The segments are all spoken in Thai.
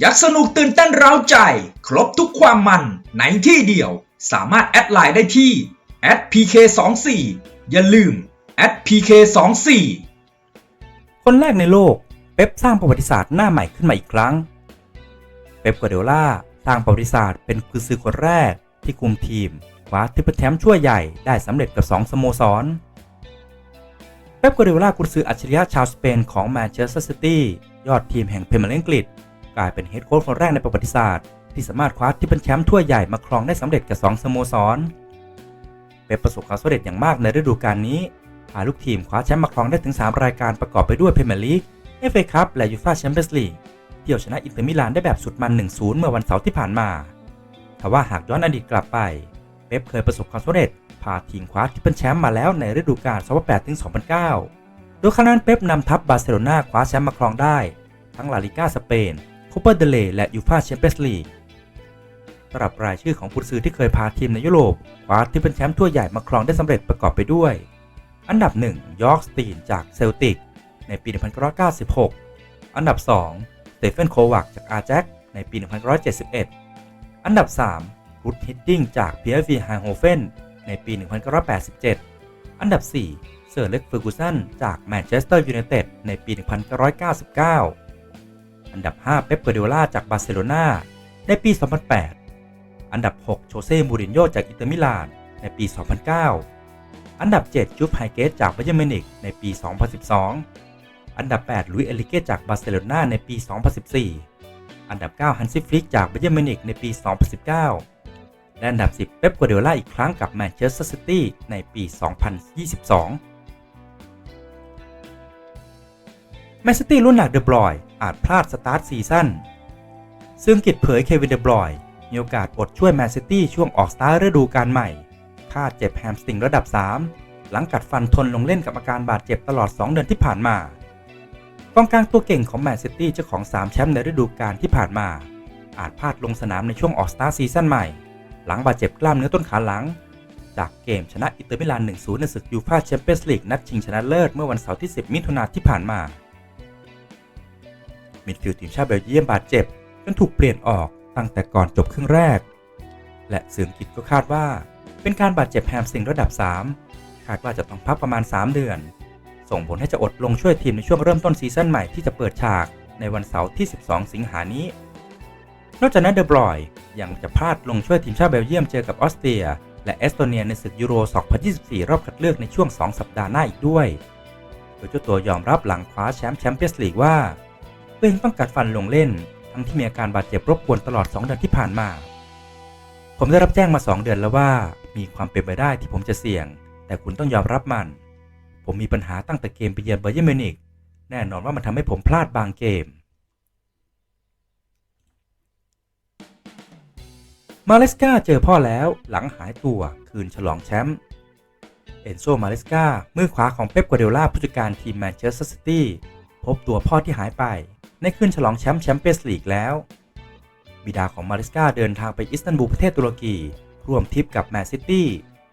อยากสนุกตื่นเต้นเร้าใจ ครบทุกความมันในที่เดียว สามารถแอดไลน์ได้ที่ @pk24 อย่าลืม @pk24 คนแรกในโลก เป๊ปสร้างประวัติศาสตร์หน้าใหม่ขึ้นมาอีกครั้ง เป๊ปกัวเดล่าสร้างประวัติศาสตร์เป็นกุนซือคนแรกที่คุมทีมคว้าทิปเปิลแชมป์ชั่วใหญ่ได้สำเร็จกับ 2 สโมสร เป๊ปกัวเดล่ากุนซืออัจฉริยะชาวสเปนของแมนเชสเตอร์ซิตี้ยอดทีมแห่งพรีเมียร์ลีกอังกฤษ กลายเป็นเฮดโค้ชคนแรกในประวัติศาสตร์ที่สามารถคว้าทริปเปิลแชมป์ทั่วใหญ่มาครองได้สำเร็จกับ 2 สโมสร เป๊ปประสบความสำเร็จอย่างมากในฤดูกาลนี้ พาลูกทีมคว้าแชมป์มาครองได้ถึง 3 รายการประกอบไปด้วยพรีเมียร์ลีก FA คัพ และยูฟ่าแชมเปี้ยนส์ลีก เที่เอาชนะอินเตอร์มิลานได้แบบสุดมัน 1-0 เมื่อวันเสาร์ที่ผ่านมาทว่าหากย้อนอดีตกลับไป เป๊ปเคยประสบความสำเร็จ พาทีมคว้าทริปเปิลแชมป์มาแล้วในฤดูกาล 2008-2009 โดยครั้งนั้นเป๊ปนำทัพบาร์เซโลนาคว้าแชมป์มาครองได้ ทั้งลาลิก้าสเปน คูเปอร์เดเลและยูฟาแชมเปี้ยนส์ลีกสำหรับรายชื่อของกุนซือที่เคยพาทีมในยุโรปคว้าทริปเปิลแชมป์ทั่วใหญ่มาครองได้สำเร็จประกอบไปด้วย อันดับ 1 ยอร์กสตีนจากเซลติก ในปี 1996 อันดับ 2 สเตเฟนโควักจากอาแจ็คในปี 1971 อันดับ 3 รุดฮิตติ้งจาก PSV ไฮโฮเฟนในปี 1987 อันดับ 4 เซอร์เล็กเฟอร์กูสันจากแมนเชสเตอร์ยูไนเต็ดในปี 1999 อันดับ 5 เป๊ป เกอร์ดิโอล่าจากบาร์เซโลนาในปี 2008 อันดับ 6 โชเซ่มูรินโญ่จากอินเตอร์มิลานในปี 2009 อันดับ 7 จูบไฮเกตจากบาเยอร์มินิกในปี 2012 อันดับ 8 ลุยเอลิเกจากบาร์เซโลนาในปี 2014 อันดับ 9 ฮันซิฟลิกจากบาเยอร์มินิกในปี 2019 และอันดับ 10 เป๊ปกัวเดล่าอีกครั้งกับแมนเชสเตอร์ซิตี้ในปี 2022แมนซิตี้รุ่นหนักเดอะบรอย อาจพลาดสตาร์ทซีซั่นซึ่งกิจเผยเควินเดอะบรอย มีโอกาสอดช่วยแมนซิตี้ช่วงออกสตาร์ฤดูกาลใหม่ คาดเจ็บแฮมสติงระดับ 3 หลังกัดฟันทนลงเล่นกับอาการบาดเจ็บตลอด 2 เดือนที่ผ่านมากองกลางตัวเก่งของแมนซิตี้เจ้าของ 3 แชมป์ในฤดูกาลที่ผ่านมา อาจพลาดลงสนามในช่วงออกสตาร์ซีซั่นใหม่ หลังบาดเจ็บกล้ามเนื้อต้นขาหลัง จากเกมชนะอิตอร์มิลาน 1-0 ในศึกยูฟ่าแชมเปี้ยนส์ลีกนัดชิงชนะเลิศเมื่อวันเสาร์ที่ 10 มิถุนายนที่ผ่านมา มิดฟิลด์ทีมชาติเบลเยียมบาดเจ็บจนถูกเปลี่ยนออกตั้งแต่ก่อนจบครึ่งแรก และสื่องกฤษก็คาดว่า เป็นการบาดเจ็บแฮมสตริงระดับ 3 คาดว่าจะต้องพักประมาณ 3 เดือน ส่งผลให้จะอดลงช่วยทีมในช่วงเริ่มต้นซีซั่นใหม่ที่จะเปิดฉากในวันเสาร์ที่ 12 สิงหานี้ นอกจากนั้นเดอบรอยยังจะพลาดลงช่วยทีมชาติเบลเยียมเจอกับออสเตรีย และเอสโตเนียในศึกยูโร 2024 รอบคัดเลือกในช่วง 2 สัปดาห์หน้าอีกด้วยโดยเจ้าตัวยอมรับหลังคว้าแชมป์แชมเปี้ยนส์ลีกว่า ตัวเองต้องกัดฟันลงเล่น ทั้งที่มีอาการบาดเจ็บรบกวนตลอด 2 เดือนที่ผ่านมา ผมได้รับแจ้งมา 2 เดือนแล้วว่า มีความเป็นไปได้ที่ผมจะเสี่ยง แต่คุณต้องยอมรับมัน ผมมีปัญหาตั้งแต่เกมไปเยือนเบอร์เยมินิกแน่นอนว่ามันทำให้ผมพลาดบางเกม มาเลสกาเจอพ่อแล้วหลังหายตัวคืนฉลองแชมป์เอนโซ มาเลสกามือขวาของเป๊ปกัวเดล่าผู้จัดการทีมแมนเชสเตอร์ซิตี้พบตัวพ่อที่หายไป ในคืนฉลองแชมป์แชมเปี้ยนส์ลีกแล้ว บิดาของมาเลสกาเดินทางไปอิสตันบูลประเทศตุรกี ร่วมทริปกับแมนซิตี้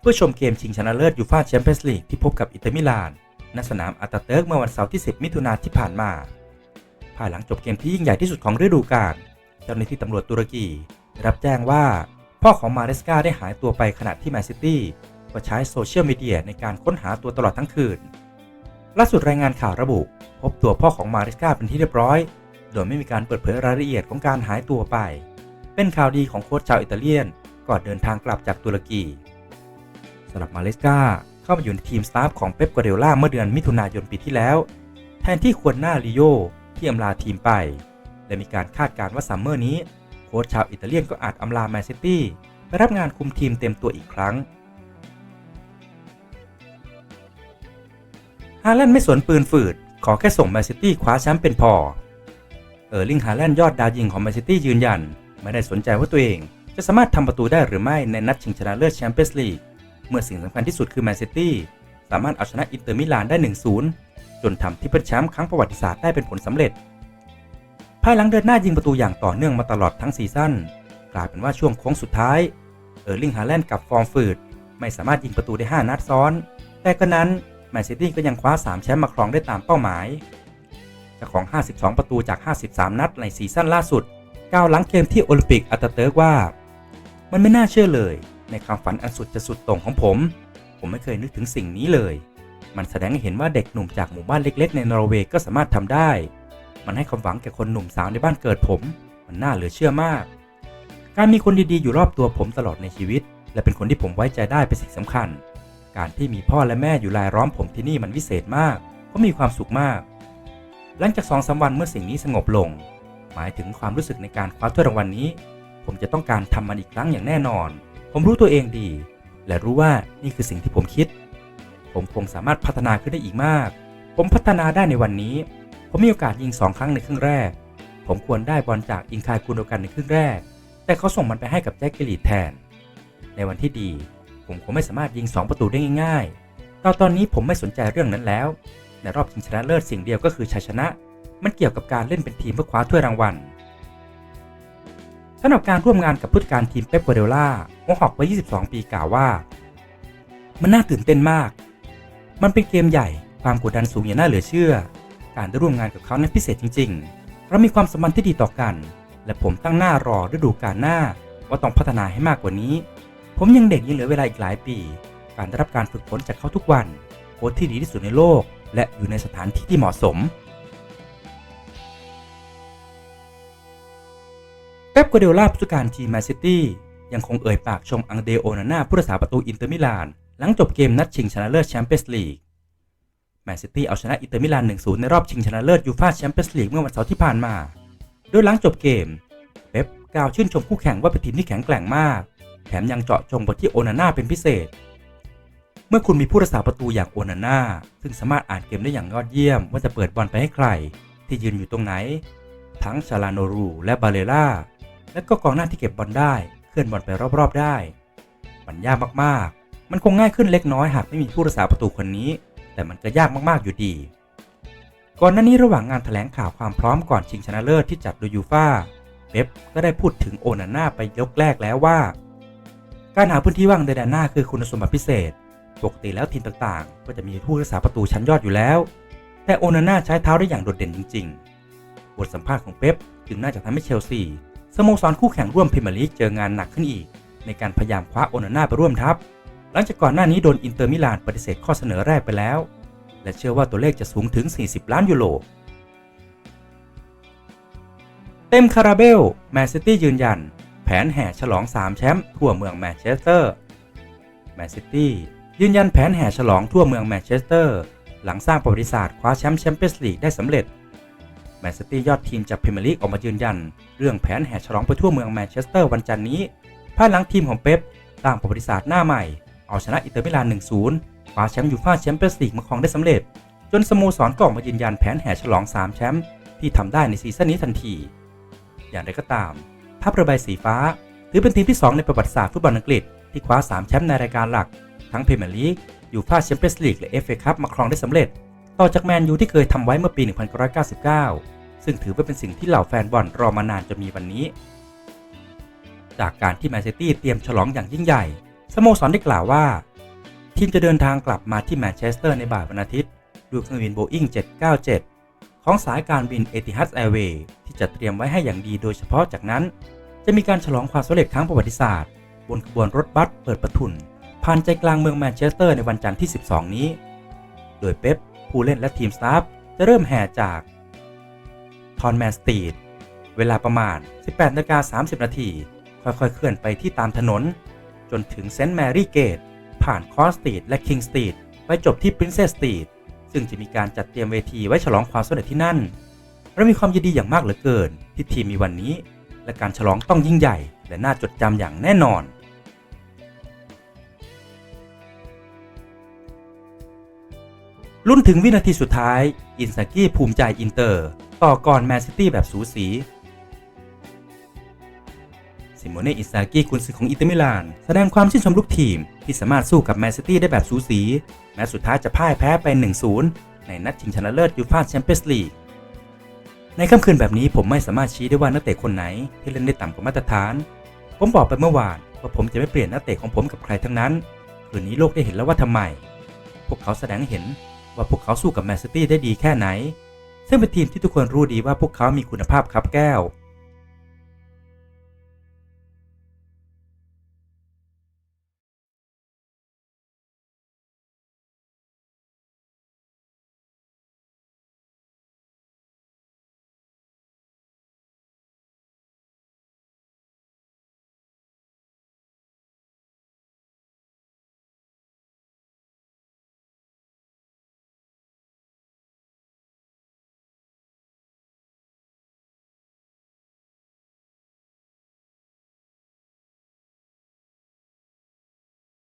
เพื่อชมเกมชิงชนะเลิศยูฟ่าแชมเปี้ยนส์ลีกที่พบกับอิตอร์มิลานณสนามอาตเติร์กเมื่อวันเสาร์ที่ 10 มิถุนายนที่ผ่านมาภายหลังจบเกมที่ยิ่งใหญ่ที่สุดของฤดูกาลเจ้าหน้าที่ตำรวจตุรกีรับแจ้งว่าพ่อของมาเลสกาได้หายตัวไปขณะที่แมนซิตี้ก็ใช้โซเชียลมีเดียในการค้นหาตัวตลอดทั้งคืน ล่าสุดรายงานข่าวระบุ พบตัวพ่อของมาริสกาเป็นที่เรียบร้อย โดยไม่มีการเปิดเผยรายละเอียดของการหายตัวไป เป็นข่าวดีของโค้ชชาวอิตาเลียนก่อนเดินทางกลับจากตุรกีสำหรับมาเลสกาเข้ามาอยู่ในทีมสตาฟของเป๊ปกัวเดล่าเมื่อเดือนมิถุนายนปีที่แล้ว แทนที่ควรหน้าลิโยที่อำลาทีมไป และมีการคาดการณ์ว่าซัมเมอร์นี้ โค้ชชาวอิตาเลียนก็อาจอำลาแมนซิตี้ไปรับงานคุมทีมเต็มตัวอีกครั้ง ฮาแลนด์ไม่สนปืนฝืด ขอแค่ส่งแมนซิตี้คว้าแชมป์เป็นพอ เออร์ลิงฮาแลนด์ยอดดาวยิงของแมนซิตี้ยืนยัน ไม่ได้สนใจว่าตัวเอง จะสามารถทำประตูได้หรือไม่ในนัดชิงชนะเลิศแชมเปี้ยนส์ลีก เมื่อสิ่งสำคัญที่สุดคือแมนซิตี้สามารถเอาชนะอินเตอร์มิลานได้ 1-0 จนทำที่เป็นแชมป์ครั้งประวัติศาสตร์ได้เป็นผลสำเร็จ ภายหลังเดินหน้ายิงประตูอย่างต่อเนื่องมาตลอดทั้งซีซั่น กลายเป็นว่าช่วงโค้งสุดท้าย เออร์ลิงฮาแลนด์กับฟอร์มฝืด ไม่สามารถยิงประตูได้ 5 นัดซ้อน แต่ก็นั้น มนซิตี้ก็ยังคว้า 3 แชมป์มาครองได้ตามเป้าหมายเจ้าของ 52 ประตูจาก 53 นัดในซีซั่นล่าสุดกล่าวหลังเกมที่โอลิมปิกอัตเติร์กว่า มันไม่น่าเชื่อเลย ในความฝันอันสุดจะสุดโต่งของผม ผมไม่เคยนึกถึงสิ่งนี้เลย มันแสดงให้เห็นว่าเด็กหนุ่มจากหมู่บ้านเล็ก ๆ ในนอร์เวย์ก็สามารถทำได้ มันให้ความหวังแก่คนหนุ่มสาวในบ้านเกิดผม มันน่าเหลือเชื่อมาก การมีคนดีๆอยู่รอบตัวผมตลอดในชีวิต และเป็นคนที่ผมไว้ใจได้เป็นสิ่งสำคัญ การที่มีพ่อและแม่อยู่รายล้อมผมที่นี่มันวิเศษมากก็มีความสุขมาก หลังจากสองสามวันเมื่อสิ่งนี้สงบลง หมายถึงความรู้สึกในการคว้าถ้วยรางวัลนี้ ผมจะต้องการทำมันอีกครั้งอย่างแน่นอน ผมรู้ตัวเองดี และรู้ว่านี่คือสิ่งที่ผมคิด ผมคงสามารถพัฒนาขึ้นได้อีกมาก ผมพัฒนาได้ในวันนี้ ผมมีโอกาสยิงสองครั้งในครึ่งแรก ผมควรได้บอลจากอิงคายกุนโดกันในครึ่งแรก แต่เขาส่งมันไปให้กับแจ็คกิลีดแทน ในวันที่ดี ผมคงไม่สามารถยิง 2 ประตูได้ง่ายๆตอนตอนนี้ผมไม่สนใจเรื่องนั้นแล้ว ในรอบชิงชนะเลิศสิ่งเดียวก็คือชัยชนะ มันเกี่ยวกับการเล่นเป็นทีมเพื่อคว้าถ้วยรางวัลสำหรับการร่วมงานกับผู้จัดการทีมเป๊ปกัวเดล่าโอฮอกวัย22 ปีกล่าวว่า มันน่าตื่นเต้นมาก มันเป็นเกมใหญ่ ความกดดันสูงอย่างน่าเหลือเชื่อ การได้ร่วมงานกับเขานั้นพิเศษจริง ๆ เรามีความสัมพันธ์ที่ดีต่อกัน และผมตั้งหน้ารอฤดูกาลหน้าว่าต้องพัฒนาให้มากกว่านี้ ผมยังเด็กยังเหลือเวลาอีกหลายปี การได้รับการฝึกฝนจากเขาทุกวัน โค้ชที่ดีที่สุดในโลก และอยู่ในสถานที่ที่เหมาะสม เป๊ปกัวเดล่าผู้จัดการทีมแมนซิตี้ยังคงเอ่ยปากชมอังเดโอนาน่าผู้รักษาประตูอินเตอร์มิลาน หลังจบเกมนัดชิงชนะเลิศแชมเปี้ยนส์ลีกแมนซิตี้เอาชนะอินเตอร์มิลาน 1-0 ในรอบชิงชนะเลิศยูฟ่าแชมเปี้ยนส์ลีกเมื่อวันเสาร์ที่ผ่านมา โดยหลังจบเกม เป๊ปกล่าวชื่นชมคู่แข่งว่าเป็นทีมที่แข็งแกร่งมาก แถมยังเจาะจงไปที่โอนาน่าเป็นพิเศษ เมื่อคุณมีผู้รักษาประตูอย่างโอนาน่าซึ่งสามารถอ่านเกมได้อย่างยอดเยี่ยม ว่าจะเปิดบอลไปให้ใคร ที่ยืนอยู่ตรงไหน ทั้งชาลาโนรูและบาเลล่าและก็กองหน้าที่เก็บบอลได้เคลื่อนบอลไปรอบๆได้ มันยากมากๆ มันคงง่ายขึ้นเล็กน้อยหากไม่มีผู้รักษาประตูคนนี้ แต่มันก็ยากมากๆอยู่ดี ก่อนหน้านี้ระหว่างงานแถลงข่าวความพร้อมก่อนชิงชนะเลิศที่จัดโดยยูฟ่าเป๊ปก็ได้พูดถึงโอนาน่าไปยกแรกแล้วว่า การหาพื้นที่ว่างในแดนหน้าคือคุณสมบัติพิเศษ ปกติแล้วทีมต่างๆ ก็จะมีผู้รักษาประตูชั้นยอดอยู่แล้ว แต่โอนาน่าใช้เท้าได้อย่างโดดเด่นจริง ๆ บทสัมภาษณ์ของเป๊ปจึงน่าจะทำให้เชลซีสโมสรคู่แข่งร่วมพรีเมียร์ลีกเจองานหนักขึ้นอีก ในการพยายามคว้าโอนาน่าไปร่วมทัพ หลังจากก่อนหน้านี้โดนอินเตอร์มิลานปฏิเสธข้อเสนอแรกไปแล้ว และเชื่อว่าตัวเลขจะสูงถึง 40 ล้านยูโรเต็มคาราเบลแมนซิตี้ยืนยัน แผนแห่ฉลอง 3 แชมป์ทั่วเมืองแมนเชสเตอร์ แมนซิตี้ยืนยันแผนแห่ฉลองทั่วเมืองแมนเชสเตอร์ หลังสร้างประวัติศาสตร์คว้าแชมป์แชมเปี้ยนส์ลีกได้สำเร็จ แมนซิตี้ยอดทีมจากพรีเมียร์ลีกออกมายืนยัน เรื่องแผนแห่ฉลองไปทั่วเมืองแมนเชสเตอร์วันจันทร์นี้ภายหลังทีมของเป๊ปสร้างประวัติศาสตร์หน้าใหม่ เอาชนะอินเตอร์มิลาน1-0คว้าแชมป์ยูฟ่าแชมเปี้ยนส์ลีกมาครองได้สำเร็จ จนสโมสรก็ออกมายืนยันแผนแห่ฉลอง 3 แชมป์ที่ทำได้ในซีซั่นนี้ทันที อย่างไรก็ตาม ทัพเรือใบสีฟ้า ถือเป็นทีมที่ 2 ในประวัติศาสตร์ฟุตบอลอังกฤษที่คว้า 3 แชมป์ในรายการหลัก ทั้งพรีเมียร์ลีกยูฟ่าแชมเปี้ยนส์ลีกและเอฟเอคัพมาครองได้สำเร็จ ต่อจากแมนยูที่เคยทำไว้เมื่อปี 1999 ซึ่งถือว่าเป็นสิ่งที่เหล่าแฟนบอลรอมานานจนมีวันนี้ จากการที่แมนซิตี้เตรียมฉลองอย่างยิ่งใหญ่สโมสรได้กล่าวว่า ทีมจะเดินทางกลับมาที่แมนเชสเตอร์ในบ่ายวันอาทิตย์ด้วยเครื่องบินโบอิ้ง797 ของสายการบินเอติฮัดแอร์เวย์ที่จะเตรียมไว้ให้อย่างดีโดยเฉพาะจากนั้น จะมีการฉลองความสำเร็จครั้งประวัติศาสตร์ บนขบวนรถบัสเปิดประทุน ผ่านใจกลางเมืองแมนเชสเตอร์ในวันจันทร์ที่ 12 นี้ โดยเป๊ปผู้เล่นและทีมสตาฟจะเริ่มแห่จากทอนแมนสตรีทเวลาประมาณ 18นาฬิกา30 นาทีค่อยๆ เคลื่อนไปที่ตามถนน จนถึงเซนต์แมรี่เกตผ่านคอสตรีทและคิงสตรีทไปจบที่ปรินเซสสตรีทซึ่งจะมีการจัดเตรียมเวทีไว้ฉลองความสำเร็จที่นั่น เรามีความยินดีอย่างมากเหลือเกิน ที่ทีมมีวันนี้ และการฉลองต้องยิ่งใหญ่ และน่าจดจำอย่างแน่นอน ลุ้นถึงวินาทีสุดท้าย อินซากิภูมิใจอินเตอร์ ต่อก่อนแมนซิตี้แบบสูสีซิโมเน่ อินซากิกุนซือของอินเตอร์มิลาน แสดงความชื่นชมลูกทีม ที่สามารถสู้กับแมนซิตี้ได้แบบสูสี แม้สุดท้ายจะพ่ายแพ้ไป 1-0 ในนัดชิงชนะเลิศยูฟ่าแชมเปี้ยนส์ลีก ในค่ำคืนแบบนี้ผมไม่สามารถชี้ได้ว่านักเตะคนไหนที่เล่นได้ต่ำกว่ามาตรฐาน ผมบอกไปเมื่อวานว่าผมจะไม่เปลี่ยนนักเตะของผมกับใครทั้งนั้น คืนนี้โลกได้เห็นแล้วว่าทำไม พวกเขาแสดงให้เห็นว่าพวกเขาสู้กับแมนซิตี้ได้ดีแค่ไหน ซึ่งเป็นทีมที่ทุกคนรู้ดีว่าพวกเขามีคุณภาพครับแก้ว